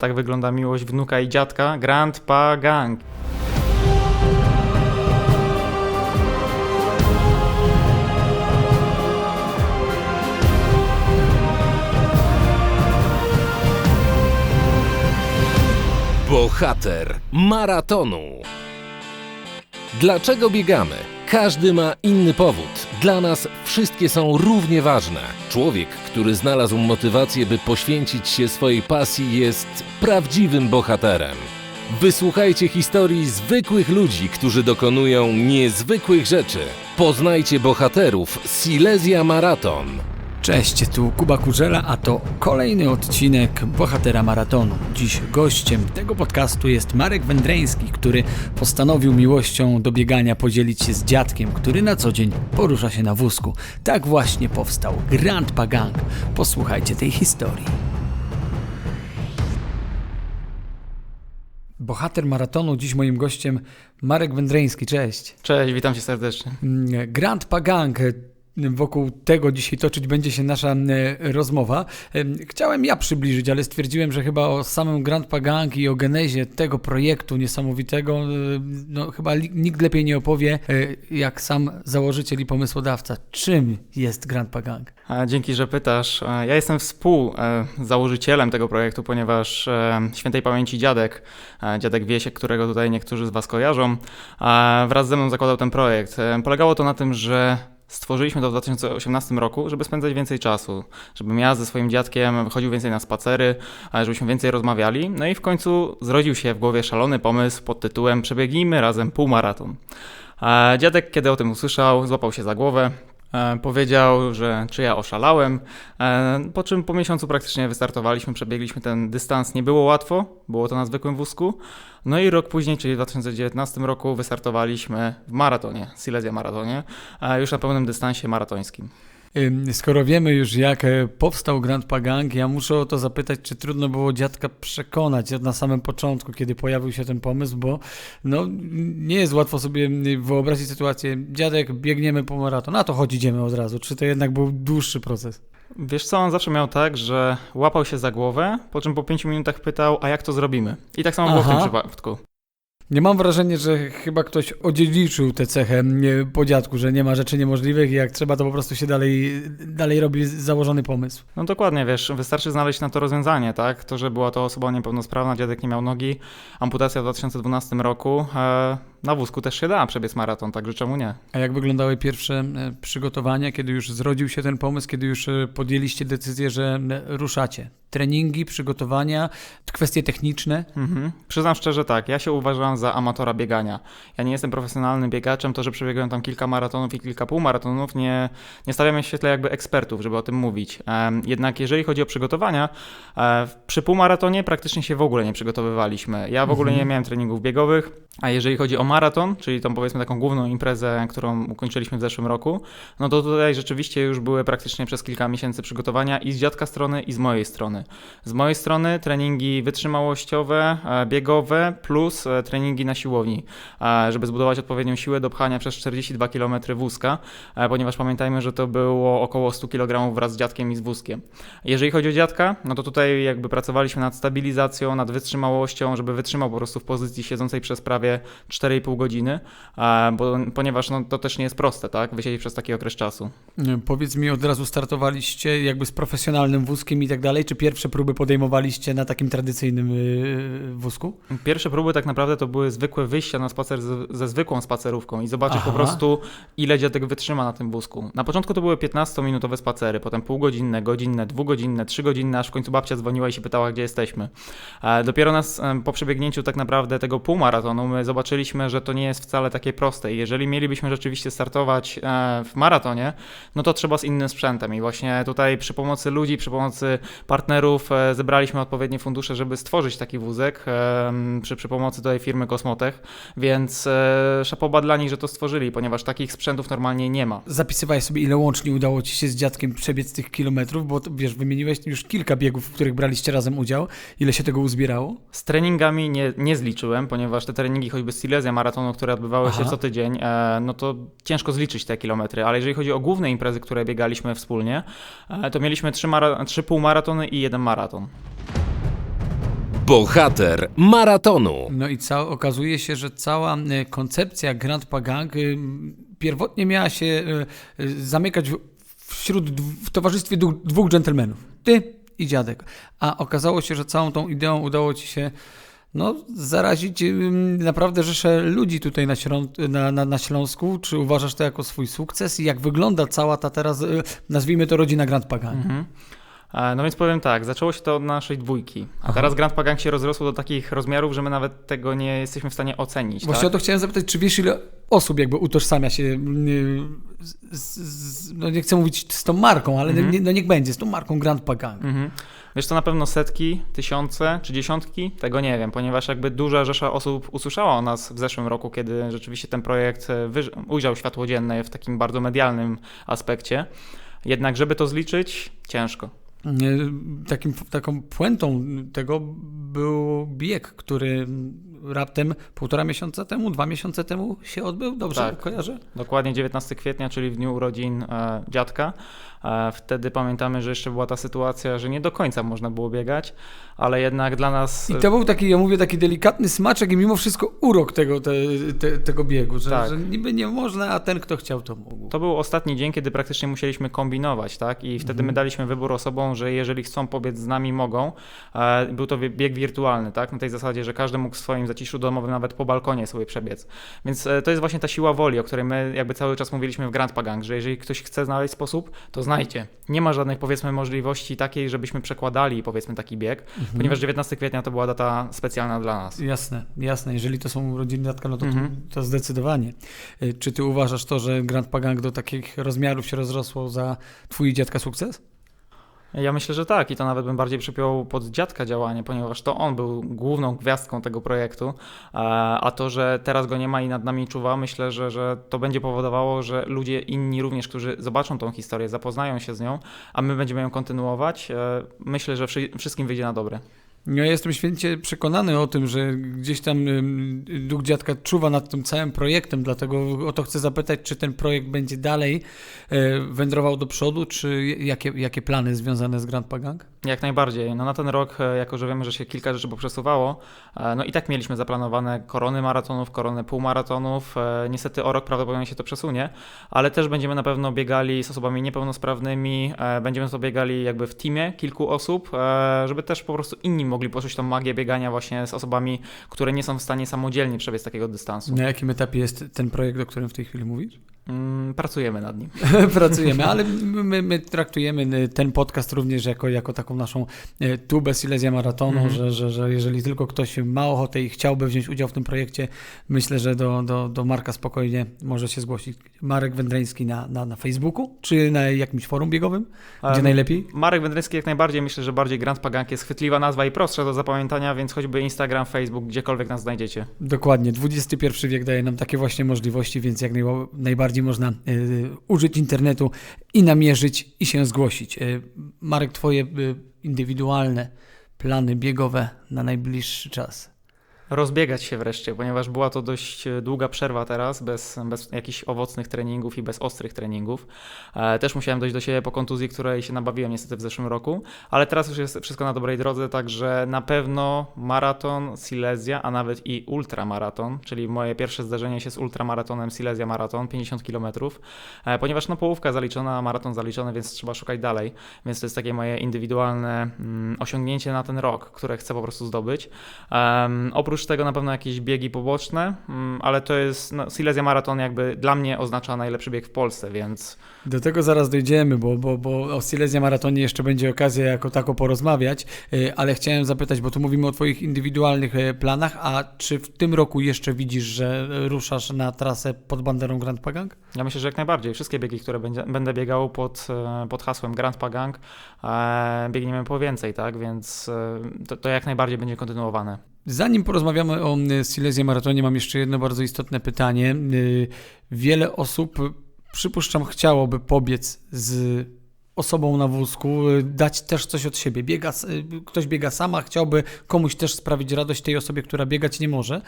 Tak wygląda miłość wnuka i dziadka Grandpa Gang. Bohater maratonu. Dlaczego biegamy? Każdy ma inny powód. Dla nas wszystkie są równie ważne. Człowiek, który znalazł motywację, by poświęcić się swojej pasji, jest prawdziwym bohaterem. Wysłuchajcie historii zwykłych ludzi, którzy dokonują niezwykłych rzeczy. Poznajcie bohaterów Silesia Maraton. Cześć, tu Kuba Kurzela, a to kolejny odcinek Bohatera Maratonu. Dziś gościem tego podcastu jest Marek Wędreński, który postanowił miłością do biegania podzielić się z dziadkiem, który na co dzień porusza się na wózku. Tak właśnie powstał Grandpa Gang. Posłuchajcie tej historii. Bohater maratonu, dziś moim gościem Marek Wędreński, cześć. Cześć, witam cię serdecznie. Mm, Grandpa Gang. Wokół tego dzisiaj toczyć będzie się nasza e, rozmowa. Chciałem ja przybliżyć, ale stwierdziłem, że chyba o samym Grandpa Gang i o genezie tego projektu niesamowitego, e, no chyba nikt lepiej nie opowie, e, jak sam założyciel i pomysłodawca. Czym jest Grandpa Gang? E, Dzięki, że pytasz. Ja jestem współzałożycielem tego projektu, ponieważ świętej pamięci dziadek, dziadek Wiesiek, którego tutaj niektórzy z Was kojarzą, wraz ze mną zakładał ten projekt. Polegało to na tym, że stworzyliśmy to w 2018 roku, żeby spędzać więcej czasu, żebym ja ze swoim dziadkiem chodził więcej na spacery, żebyśmy więcej rozmawiali. No i w końcu zrodził się w głowie szalony pomysł pod tytułem Przebiegnijmy razem półmaraton. Dziadek, kiedy o tym usłyszał, złapał się za głowę, Powiedział, że czy ja oszalałem, e, po czym po miesiącu praktycznie wystartowaliśmy, przebiegliśmy ten dystans. Nie było łatwo, było to na zwykłym wózku. No i rok później, czyli w 2019 roku, wystartowaliśmy w maratonie, Silesia Maratonie, e, już na pełnym dystansie maratońskim. Skoro wiemy już, jak e, powstał Grandpa Gang, ja muszę o to zapytać, czy trudno było dziadka przekonać na samym początku, kiedy pojawił się ten pomysł, bo no, nie jest łatwo sobie wyobrazić sytuację, dziadek, biegniemy po maraton, a to chodź, idziemy od razu. Czy to jednak był dłuższy proces? Wiesz co, on zawsze miał tak, że łapał się za głowę, po czym po pięciu minutach pytał, a jak to zrobimy? I tak samo było w tym przypadku. Nie mam wrażenia, że chyba ktoś odziedziczył tę cechę po dziadku, że nie ma rzeczy niemożliwych i jak trzeba, to po prostu się dalej, dalej robi założony pomysł. No dokładnie, wiesz, wystarczy znaleźć na to rozwiązanie, tak? To, że była to osoba niepełnosprawna, dziadek nie miał nogi, amputacja w 2012 roku, e, na wózku też się da przebiec maraton, także czemu nie? A jak wyglądały pierwsze e, przygotowania, kiedy już zrodził się ten pomysł, kiedy już e, podjęliście decyzję, że ruszacie? Treningi, przygotowania, kwestie techniczne? Mhm. Przyznam szczerze tak, ja się uważam za amatora biegania. Ja nie jestem profesjonalnym biegaczem, to, że przebiegłem tam kilka maratonów i kilka półmaratonów, nie, nie stawiam mnie w świetle jakby ekspertów, żeby o tym mówić. Jednak jeżeli chodzi o przygotowania, e, przy półmaratonie praktycznie się w ogóle nie przygotowywaliśmy. Ja w ogóle nie miałem treningów biegowych, a jeżeli chodzi o maraton, czyli tą powiedzmy taką główną imprezę, którą ukończyliśmy w zeszłym roku, no to tutaj rzeczywiście już były praktycznie przez kilka miesięcy przygotowania i z dziadka strony, i z mojej strony. Z mojej strony treningi wytrzymałościowe, e, biegowe plus e, treningi na siłowni, e, żeby zbudować odpowiednią siłę do pchania przez 42 km wózka, ponieważ pamiętajmy, że to było około 100 kg wraz z dziadkiem i z wózkiem. Jeżeli chodzi o dziadka, no to tutaj jakby pracowaliśmy nad stabilizacją, nad wytrzymałością, żeby wytrzymał po prostu w pozycji siedzącej przez prawie 4,5 godziny, bo, ponieważ no, to też nie jest proste, tak, wysiedzieć przez taki okres czasu. Powiedz mi, od razu startowaliście jakby z profesjonalnym wózkiem i tak dalej, czy pierwsze próby podejmowaliście na takim tradycyjnym y, wózku? Pierwsze próby tak naprawdę to były zwykłe wyjścia na spacer ze, ze zwykłą spacerówką i zobaczyć Aha. po prostu, ile dziadek wytrzyma na tym wózku. Na początku to były 15-minutowe spacery, potem półgodzinne, godzinne, dwugodzinne, trzygodzinne, aż w końcu babcia dzwoniła i się pytała, gdzie jesteśmy. E, dopiero nas e, po przebiegnięciu tak naprawdę tego półmaratonu my zobaczyliśmy, że to nie jest wcale takie proste. I jeżeli mielibyśmy rzeczywiście startować e, w maratonie, no to trzeba z innym sprzętem. I właśnie tutaj przy pomocy ludzi, przy pomocy partnerów e, zebraliśmy odpowiednie fundusze, żeby stworzyć taki wózek em, przy, przy pomocy tutaj firmy Kosmotech, więc e, szapoba dla nich, że to stworzyli, ponieważ takich sprzętów normalnie nie ma. Zapisywałeś sobie, ile łącznie udało ci się z dziadkiem przebiec tych kilometrów, bo wiesz, wymieniłeś już kilka biegów, w których braliście razem udział. Ile się tego uzbierało? Z treningami nie, nie zliczyłem, ponieważ te treningi, choćby z Silesia maratonu, które odbywały się Aha. co tydzień, e, no to ciężko zliczyć te kilometry, ale jeżeli chodzi o główne imprezy, które biegaliśmy wspólnie, e, to mieliśmy trzy, mara- trzy półmaratony i jeden maraton. Bohater maratonu. No i ca- okazuje się, że cała e, koncepcja Grand Pagang pierwotnie miała się zamykać w, wśród w towarzystwie dwóch, dwóch dżentelmenów. Ty i dziadek. A okazało się, że całą tą ideą udało ci się no, zarazić naprawdę rzeszę ludzi tutaj na, Śrą- na, na, na Śląsku. Czy uważasz to jako swój sukces? I jak wygląda cała ta teraz, e, nazwijmy to rodzina Grand Pagang? Mhm. No więc powiem tak, zaczęło się to od naszej dwójki, a Aha. teraz Grand Pagang się rozrosło do takich rozmiarów, że my nawet tego nie jesteśmy w stanie ocenić. Właśnie tak? o to chciałem zapytać, czy wiesz ile osób jakby utożsamia się, mm, z, z, no nie chcę mówić z tą marką, ale Mhm. no niech będzie, z tą marką Grand Pagang. Mhm. Wiesz, to na pewno setki, tysiące czy dziesiątki? Tego nie wiem, ponieważ jakby duża rzesza osób usłyszała o nas w zeszłym roku, kiedy rzeczywiście ten projekt e, ujrzał światło dzienne w takim bardzo medialnym aspekcie. Jednak, żeby to zliczyć, ciężko. Takim, taką puentą tego był bieg, który raptem półtora miesiąca temu, dwa miesiące temu się odbył, dobrze Tak. kojarzę? Dokładnie 19 kwietnia, czyli w dniu urodzin e, dziadka. E, wtedy pamiętamy, że jeszcze była ta sytuacja, że nie do końca można było biegać, ale jednak dla nas. I to był taki, ja mówię, taki delikatny smaczek i mimo wszystko urok tego, te, te, tego biegu, że, Tak. że niby nie można, a ten, kto chciał, to mógł. To był ostatni dzień, kiedy praktycznie musieliśmy kombinować, tak? I wtedy my daliśmy wybór osobom, że jeżeli chcą pobiec z nami, mogą. E, Był to bieg wirtualny, tak? Na tej zasadzie, że każdy mógł w swoim zaciszu domowym nawet po balkonie sobie przebiec. Więc e, to jest właśnie ta siła woli, o której my jakby cały czas mówiliśmy w Grand Pagang, że jeżeli ktoś chce znaleźć sposób, to znajdzie. Nie ma żadnych powiedzmy możliwości takiej, żebyśmy przekładali powiedzmy taki bieg, ponieważ 19 kwietnia to była data specjalna dla nas. Jasne, jasne. Jeżeli to są rodziny dziadka, no to, Mhm. to, zdecydowanie. Y, Czy ty uważasz to, że Grand Pagang do takich rozmiarów się rozrosło za twój dziadka sukces? Ja myślę, że tak. I to nawet bym bardziej przypiął pod dziadka działanie, ponieważ to on był główną gwiazdką tego projektu, e, a to, że teraz go nie ma i nad nami czuwa, myślę, że, że to będzie powodowało, że ludzie inni również, którzy zobaczą tą historię, zapoznają się z nią, a my będziemy ją kontynuować, e, myślę, że wszy- wszystkim wyjdzie na dobre. Ja jestem święcie przekonany o tym, że gdzieś tam duch dziadka czuwa nad tym całym projektem, dlatego o to chcę zapytać, czy ten projekt będzie dalej e, wędrował do przodu, czy jakie, jakie plany związane z Grand Pagang? Jak najbardziej. No na ten rok, e, jako że wiemy, że się kilka rzeczy poprzesuwało, e, no i tak mieliśmy zaplanowane korony maratonów, korony półmaratonów. E, Niestety o rok prawdopodobnie się to przesunie, ale też będziemy na pewno biegali z osobami niepełnosprawnymi, będziemy to biegali jakby w teamie kilku osób, żeby też po prostu inni mogli poczuć tą magię biegania właśnie z osobami, które nie są w stanie samodzielnie przebiec takiego dystansu. Na jakim etapie jest ten projekt, o którym w tej chwili mówisz? Mm, Pracujemy nad nim. Pracujemy, ale my, my traktujemy ten podcast również jako, jako taką naszą e, tubę Silesia Maratonu, Mhm. że, że, że jeżeli tylko ktoś ma ochotę i chciałby wziąć udział w tym projekcie, myślę, że do, do, do Marka spokojnie może się zgłosić. Marek Wędreński na, na, na Facebooku, czy na jakimś forum biegowym, gdzie Em, najlepiej? Marek Wędrowski jak najbardziej, myślę, że bardziej Grand Pagang jest chwytliwa nazwa i prostsza do zapamiętania, więc choćby Instagram, Facebook, gdziekolwiek nas znajdziecie. Dokładnie, XXI wiek daje nam takie właśnie możliwości, więc jak naj, najbardziej można e, użyć internetu i namierzyć i się zgłosić. E, Marek, twoje e, indywidualne plany biegowe na najbliższy czas. Rozbiegać się wreszcie, ponieważ była to dość e, długa przerwa teraz, bez, bez jakichś owocnych treningów i bez ostrych treningów. E, też musiałem dojść do siebie po kontuzji, której się nabawiłem niestety w zeszłym roku, ale teraz już jest wszystko na dobrej drodze, także na pewno maraton, Silesia, a nawet i ultramaraton, czyli moje pierwsze zdarzenie się z ultramaratonem Silesia Maraton, 50 km, ponieważ no połówka zaliczona, maraton zaliczony, więc trzeba szukać dalej, więc to jest takie moje indywidualne mm, osiągnięcie na ten rok, które chcę po prostu zdobyć. Em, oprócz tego na pewno jakieś biegi poboczne, mm, ale to jest, no, Silesia Maraton jakby dla mnie oznacza najlepszy bieg w Polsce, więc Do tego zaraz dojdziemy, bo, bo, bo o Silesia Maratonie jeszcze będzie okazja jako tako porozmawiać, e, ale chciałem zapytać, bo tu mówimy o Twoich indywidualnych e, planach, a czy w tym roku jeszcze widzisz, że ruszasz na trasę pod banderą Grand Pagang? ja myślę, że jak najbardziej. Wszystkie biegi, które będzie, będę biegał pod, e, pod hasłem Grand Pagang, e, biegniemy po więcej, tak, więc to, to jak najbardziej będzie kontynuowane. Zanim porozmawiamy o e, Silesia Maratonie, mam jeszcze jedno bardzo istotne pytanie. E, Wiele osób, przypuszczam, chciałoby pobiec z osobą na wózku, e, dać też coś od siebie. Biega, ktoś biega sama, chciałby komuś też sprawić radość tej osobie, która biegać nie może.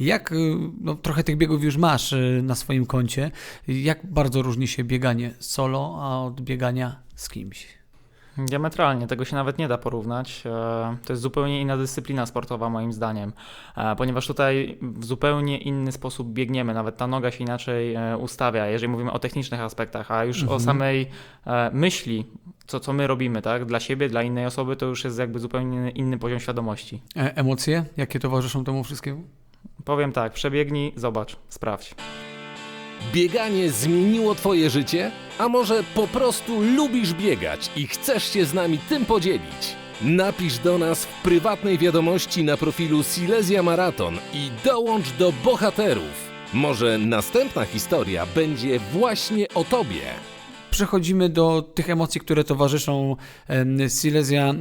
Jak, no, trochę tych biegów już masz na swoim koncie, jak bardzo różni się bieganie solo, a od biegania z kimś? Diametralnie, tego się nawet nie da porównać. E, To jest zupełnie inna dyscyplina sportowa, moim zdaniem, E, ponieważ tutaj w zupełnie inny sposób biegniemy, nawet ta noga się inaczej e, ustawia, jeżeli mówimy o technicznych aspektach, a już o samej myśli, co, co my robimy, tak, dla siebie, dla innej osoby, to już jest jakby zupełnie inny poziom świadomości. E, emocje, jakie towarzyszą temu wszystkiemu? Powiem tak, przebiegnij, zobacz, sprawdź. Bieganie zmieniło Twoje życie? A może po prostu lubisz biegać i chcesz się z nami tym podzielić? Napisz do nas w prywatnej wiadomości na profilu Silesia Maraton i dołącz do bohaterów. Może następna historia będzie właśnie o Tobie. Przechodzimy do tych emocji, które towarzyszą Silesia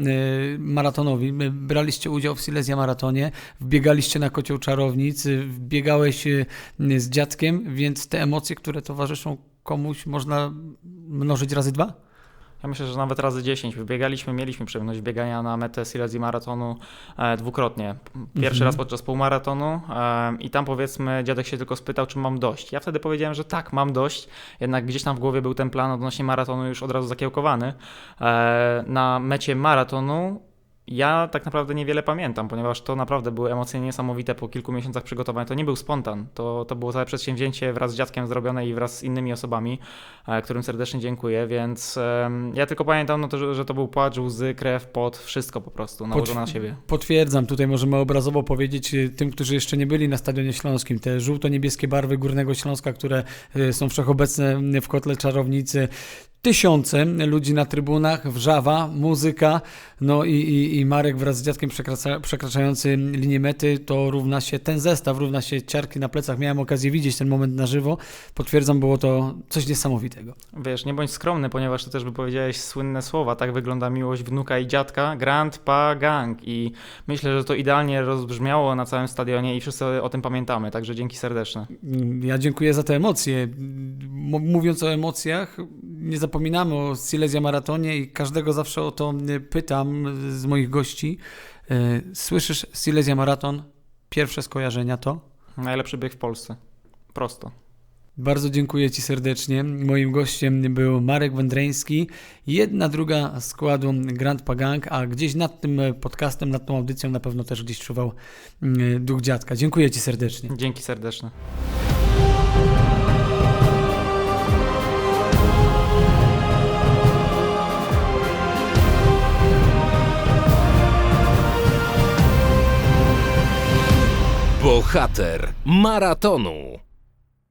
maratonowi. Braliście udział w Silesia maratonie, wbiegaliście na kocioł czarownic, wbiegałeś y, z dziadkiem, więc te emocje, które towarzyszą komuś można mnożyć razy dwa? Ja myślę, że nawet razy 10. Wybiegaliśmy, mieliśmy przyjemność biegania na metę Silesii Maratonu e, dwukrotnie. Pierwszy raz podczas półmaratonu e, i tam powiedzmy dziadek się tylko spytał, czy mam dość. Ja wtedy powiedziałem, że tak, mam dość, jednak gdzieś tam w głowie był ten plan odnośnie maratonu już od razu zakiełkowany. E, na mecie maratonu ja tak naprawdę niewiele pamiętam, ponieważ to naprawdę były emocje niesamowite po kilku miesiącach przygotowań. To nie był spontan, to, to było całe przedsięwzięcie wraz z dziadkiem zrobione i wraz z innymi osobami, e, którym serdecznie dziękuję, więc em, ja tylko pamiętam, no to, że, że to był płacz, łzy, krew, pot, wszystko po prostu nałożone na siebie. Potwierdzam, tutaj możemy obrazowo powiedzieć y, tym, którzy jeszcze nie byli na Stadionie Śląskim, te żółto-niebieskie barwy Górnego Śląska, które y, są wszechobecne w kotle czarownicy. Tysiące ludzi na trybunach, wrzawa, muzyka, no i, i, i Marek wraz z dziadkiem przekracza, przekraczający linię mety, to równa się, ten zestaw równa się ciarki na plecach. Miałem okazję widzieć ten moment na żywo. Potwierdzam, było to coś niesamowitego. Wiesz, nie bądź skromny, ponieważ ty też wypowiedziałeś słynne słowa, tak wygląda miłość wnuka i dziadka, Grandpa Gang i myślę, że to idealnie rozbrzmiało na całym stadionie i wszyscy o tym pamiętamy, także dzięki serdeczne. Ja dziękuję za te emocje. M- Mówiąc o emocjach, nie zapominamy o Silesia Maratonie i każdego zawsze o to y, pytam z moich gości. Y, Słyszysz Silesia Maraton? Pierwsze skojarzenia to? Najlepszy bieg w Polsce. Prosto. Bardzo dziękuję Ci serdecznie. Moim gościem był Marek Wędreński, jedna druga składu Grand Pagang, a gdzieś nad tym podcastem, nad tą audycją na pewno też gdzieś czuwał y, duch dziadka. Dziękuję Ci serdecznie. Dzięki serdeczne. Bohater maratonu.